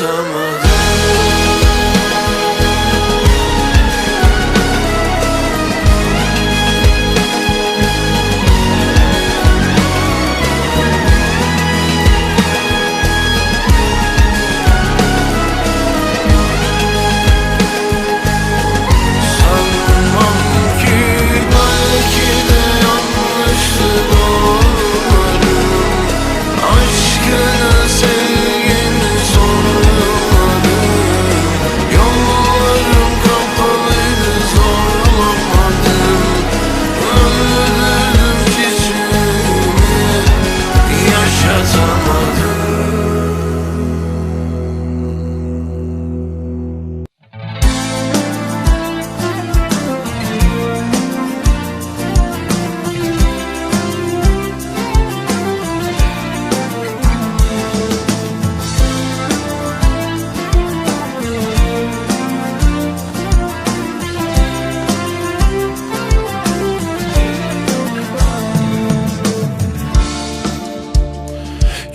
yaşatamadım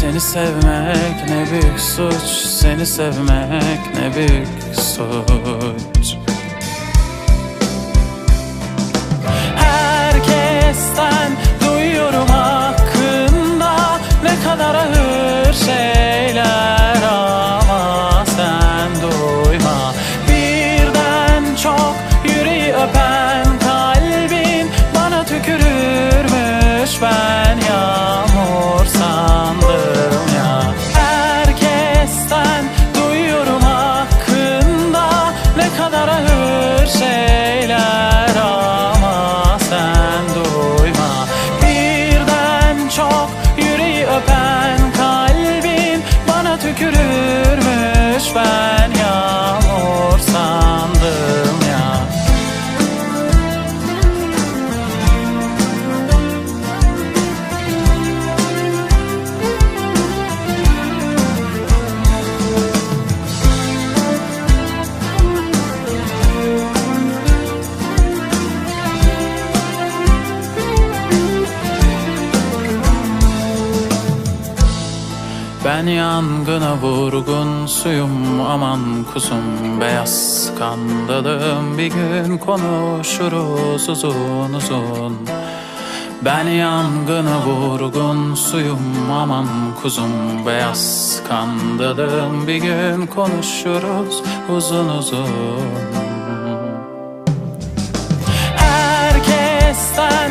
Seni sevmek ne büyük suç Seni sevmek ne büyük suç Bana tükürürmüş yangına vurgun suyum aman kuzum Beyaz skandalım bir gün konuşuruz uzun uzun. Ben yangına vurgun suyum aman kuzum Beyaz skandalım bir gün konuşuruz uzun uzun. Herkesten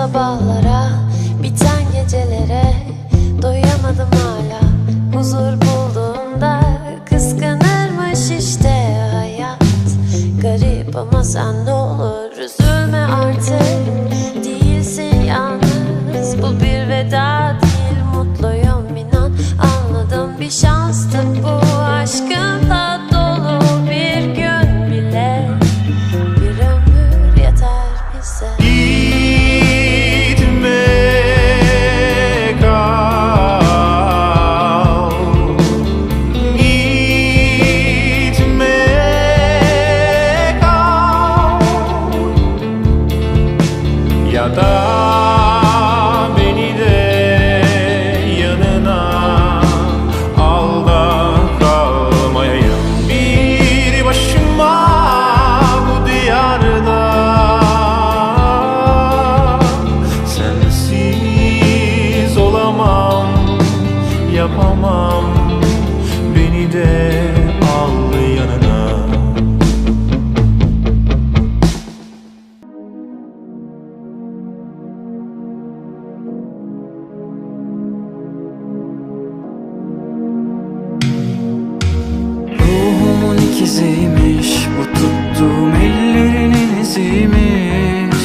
sabahlara Biten gecelere doyamadım hala. Huzur bulduğunda kıskanırmış işte hayat. Garip ama sen ne İkiziymiş Bu tuttuğum ellerinin iziymiş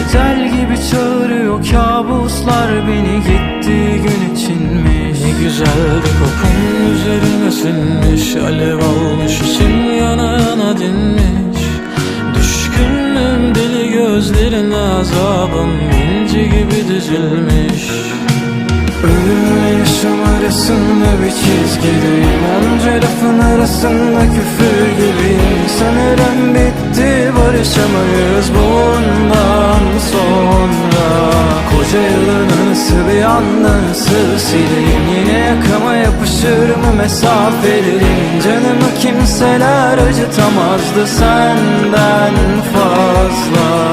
Ecel gibi çağırıyor kabuslar Beni gittiği gün içinmiş. Ne güzeldi kokun üzerine sinmiş Alev almış içim yana yana dinmiş. Düşkünüm deli gözlerine azabım inci gibi dizilmiş Ölümle yaşam arasında bir çizgideyim Onca lafın arasında küfür gibiyim Sanırım bitti barışamayız bundan sonra. Koca yılın anısı bir anda nasıl sileyim? Yine yakama yapışır mı mesafelerin Canımı kimseler acıtamazdı senden fazla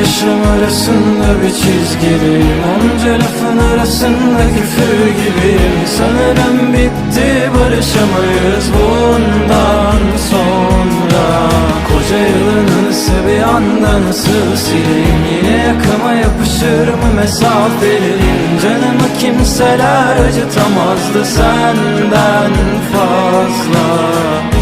Yaşam arasında bir çizgideyim Onca lafın arasında küfür gibiyim Sanırım bitti barışamayız bundan sonra. Koca yılın anısı bir anda nasıl sileyim? Yine yakama yapışır mı mesafelerin Canımı kimseler acıtamazdı senden fazla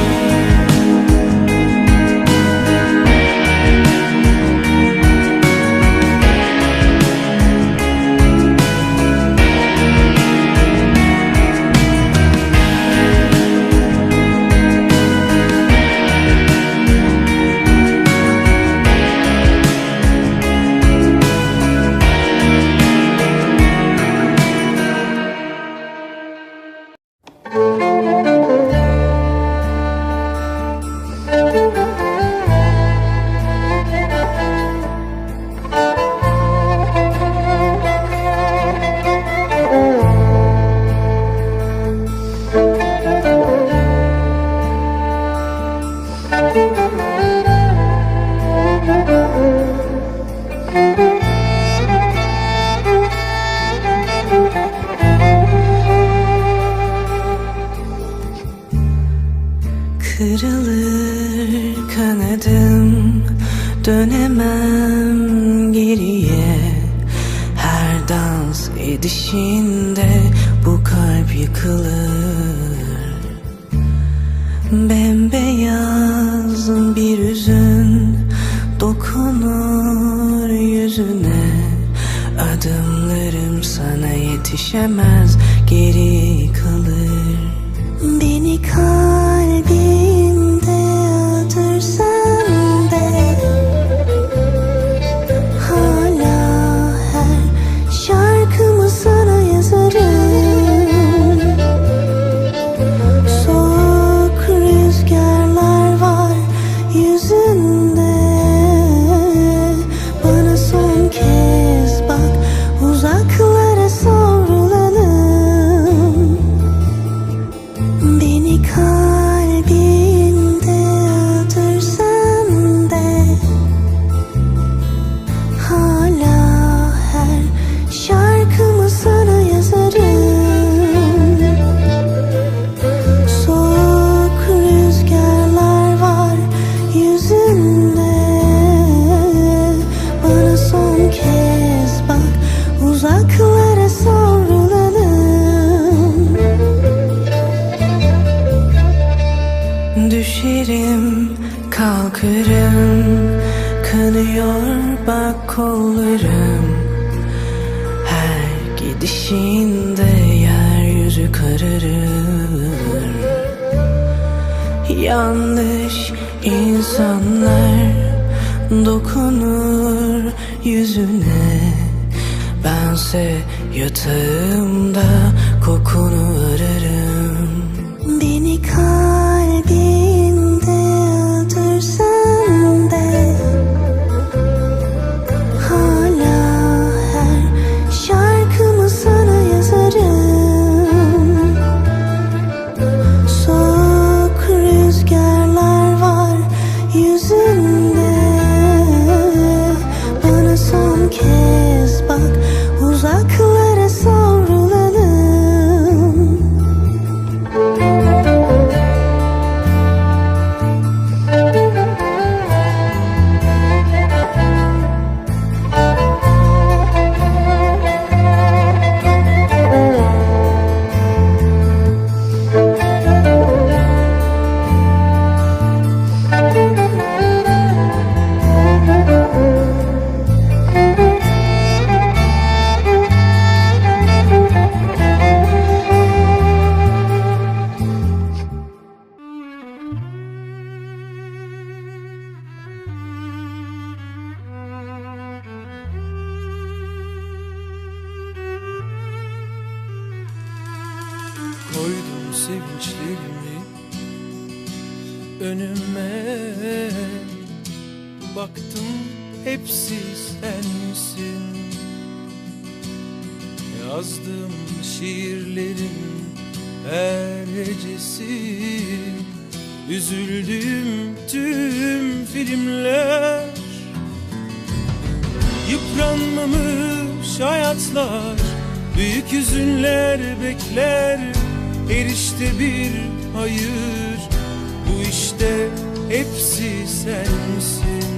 Dönemem geriye. Her dans edişinde bu kalp yıkılır. Bembeyaz bir üzün dokunur yüzüne. Adımlarım sana yetişemez kalkarım Kanıyor bak kollarım. Her gidişinde yeryüzü kararır. Yanlış insanlar dokunur yüzüne. Bense yatağımda kokunu ararım hepsi sensin. Yazdım şiirlerin her hecesi. Üzüldüğüm tüm filmler. Yıpranmamış hayatlar Büyük hüzünler bekler. Her işte bir hayır Bu işte hepsi sensin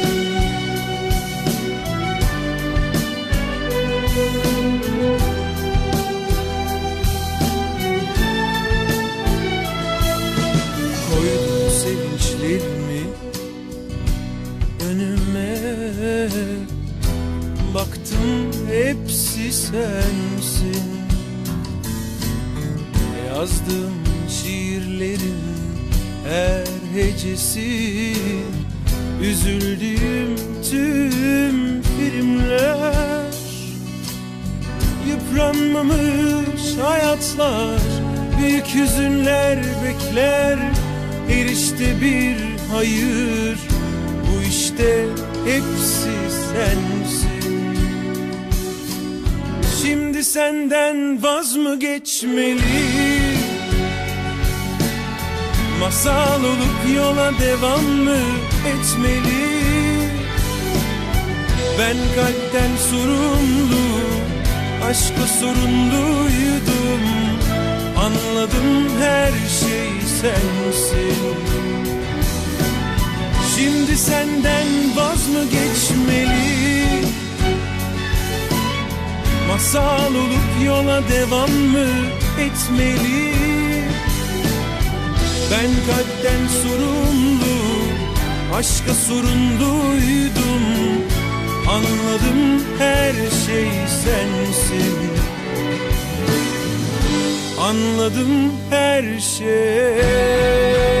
sensin. Yazdığım şiirlerin her hecesi? Üzüldüğüm tüm filmler. Yıpranmamış hayatlar Büyük hüzünler bekler. Her işte bir hayır Bu işte hepsi sensin Şimdi senden vaz mı geçmeli? Masal olup yola devam mı etmeli? Ben kalpten sorumlu Aşka sorumluydum Anladım her şey sensin. Şimdi senden vaz mı geçmeli Masal olup yola devam mı etmeli? Ben kalpten sorumlu Aşka sorumluydum Anladım her şey sensin. Anladım her şey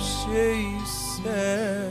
şey sensin